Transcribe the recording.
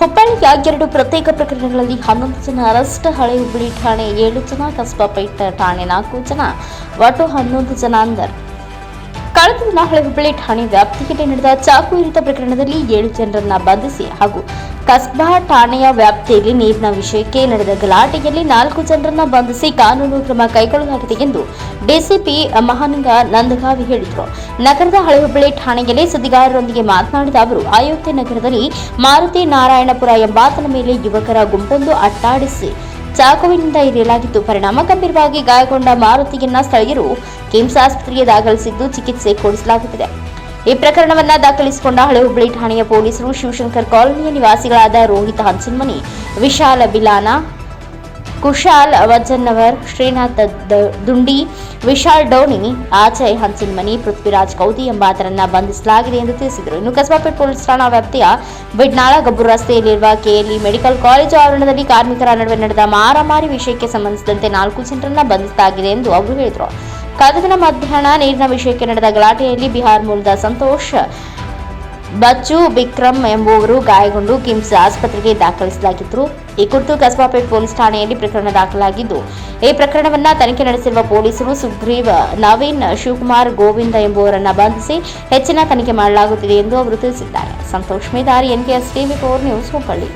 ಹುಬ್ಬಳ್ಳಿಯ ಎರಡು ಪ್ರತ್ಯೇಕ ಪ್ರಕರಣಗಳಲ್ಲಿ ಹನ್ನೊಂದು ಜನ ಅರೆಸ್ಟ್, ಹಳೆ ಹುಬ್ಬಳ್ಳಿ ಠಾಣೆ ಏಳು ಜನ ಕಸ್ಬಾಪೇಟ್ ಠಾಣೆ ನಾಲ್ಕು ಜನ, ಒಟ್ಟು ಹನ್ನೊಂದು ಜನ ಅಂದರ್ ಕಳೆದ ದಿನ ಹುಬ್ಬಳ್ಳಿ ಠಾಣೆ ವ್ಯಾಪ್ತಿಯಲ್ಲಿ ನಡೆದ ಚಾಕು ಇರಿತ ಪ್ರಕರಣದಲ್ಲಿ ಏಳು ಜನರನ್ನ ಬಂಧಿಸಿ ಹಾಗೂ ಕಸ್ಬಾ ಠಾಣೆಯ ವ್ಯಾಪ್ತಿಯಲ್ಲಿ ನೀರಿನ ವಿಷಯಕ್ಕೆ ನಡೆದ ಗಲಾಟೆಯಲ್ಲಿ ನಾಲ್ಕು ಜನರನ್ನ ಬಂಧಿಸಿ ಕಾನೂನು ಕ್ರಮ ಕೈಗೊಳ್ಳಲಾಗಿದೆ ಎಂದು ಡಿಸಿಪಿ ಮಹಾನಂಗ ನಂದಗಾವಿ ಹೇಳಿದರು. ನಗರದ ಹಳೆ ಹುಬ್ಬಳ್ಳಿ ಠಾಣೆಯಲ್ಲಿ ಸುದ್ದಿಗಾರರೊಂದಿಗೆ ಮಾತನಾಡಿದ ಅವರು, ಅಯೋಧ್ಯೆ ನಗರದಲ್ಲಿ ಮಾರುತಿ ನಾರಾಯಣಪುರ ಎಂಬಾತನ ಮೇಲೆ ಯುವಕರ ಗುಂಪೊಂದು ಅಟ್ಟಾಡಿಸಿ ಚಾಕುವಿನಿಂದ ಇರಿಯಲಾಗಿತ್ತು ಪರಿಣಾಮ ಗಂಭೀರವಾಗಿ ಗಾಯಗೊಂಡ ಮಾರುತಿಯನ್ನ ಸ್ಥಳೀಯರು ಕಿಮ್ಸ್ ಆಸ್ಪತ್ರೆಗೆ ದಾಖಲಿಸಿದ್ದು ಚಿಕಿತ್ಸೆ ಕೊಡಿಸಲಾಗುತ್ತಿದೆ. ಈ ಪ್ರಕರಣವನ್ನ ದಾಖಲಿಸಿಕೊಂಡ ಹಳೆ ಹುಬ್ಬಳ್ಳಿ ಠಾಣೆಯ ಪೊಲೀಸರು ಶಿವಶಂಕರ್ ಕಾಲೋನಿಯ ನಿವಾಸಿಗಳಾದ ರೋಹಿತ್ ಹನ್ಸಿನ್ಮನಿ ವಿಶಾಲ ಬಿಲಾನ ಕುಶಾಲ್ ವಜ್ಜನ್ನವರ್ ಶ್ರೀನಾಥ್ ದುಂಡಿ, ವಿಶಾಲ್ ಡೋನಿ ಆಚಯ್ ಹನ್ಸಿನ್ಮನಿ ಪೃಥ್ವಿರಾಜ್ ಕೌದಿ ಎಂಬಾತರನ್ನ ಬಂಧಿಸಲಾಗಿದೆ ಎಂದು ತಿಳಿಸಿದರು. ಇನ್ನು ಕಸಬಾಪೇಟ್ ಪೊಲೀಸ್ ಠಾಣಾ ವ್ಯಾಪ್ತಿಯ ಬಿಡ್ನಾಳ ಗಬ್ಬು ರಸ್ತೆಯಲ್ಲಿರುವ ಕೆಎಲ್ಇ ಮೆಡಿಕಲ್ ಕಾಲೇಜು ಆವರಣದಲ್ಲಿ ಕಾರ್ಮಿಕರ ನಡುವೆ ನಡೆದ ಮಾರಾಮಾರಿ ವಿಷಯಕ್ಕೆ ಸಂಬಂಧಿಸಿದಂತೆ ನಾಲ್ಕು ಜನರನ್ನ ಬಂಧಿಸಲಾಗಿದೆ ಎಂದು ಅವರು ಹೇಳಿದರು. ಕಳೆದ ದಿನ ಮಧ್ಯಾಹ್ನ ನೀರಿನ ವಿಷಯಕ್ಕೆ ನಡೆದ ಗಲಾಟೆಯಲ್ಲಿ ಬಿಹಾರ್ ಮೂಲದ ಸಂತೋಷ್ ಬಚ್ಚು ಬಿಕ್ರಮ್ ಎಂಬುವರು ಗಾಯಗೊಂಡು ಕಿಮ್ಸ್ ಆಸ್ಪತ್ರೆಗೆ ದಾಖಲಿಸಲಾಗಿದ್ದರು ಈ ಕುರಿತು ಕಸ್ಬಾಪೇಟ್ ಪೊಲೀಸ್ ಠಾಣೆಯಲ್ಲಿ ಪ್ರಕರಣ ದಾಖಲಾಗಿದ್ದು, ಈ ಪ್ರಕರಣವನ್ನ ತನಿಖೆ ನಡೆಸಿರುವ ಪೊಲೀಸರು ಸುಗ್ರೀವ್, ನವೀನ್, ಶಿವಕುಮಾರ್, ಗೋವಿಂದ ಎಂಬುವರನ್ನು ಬಂಧಿಸಿ ಹೆಚ್ಚಿನ ತನಿಖೆ ಮಾಡಲಾಗುತ್ತಿದೆ ಎಂದು ಅವರು ತಿಳಿಸಿದ್ದಾರೆ. Santosh Medar NKS TV four news Hubballi.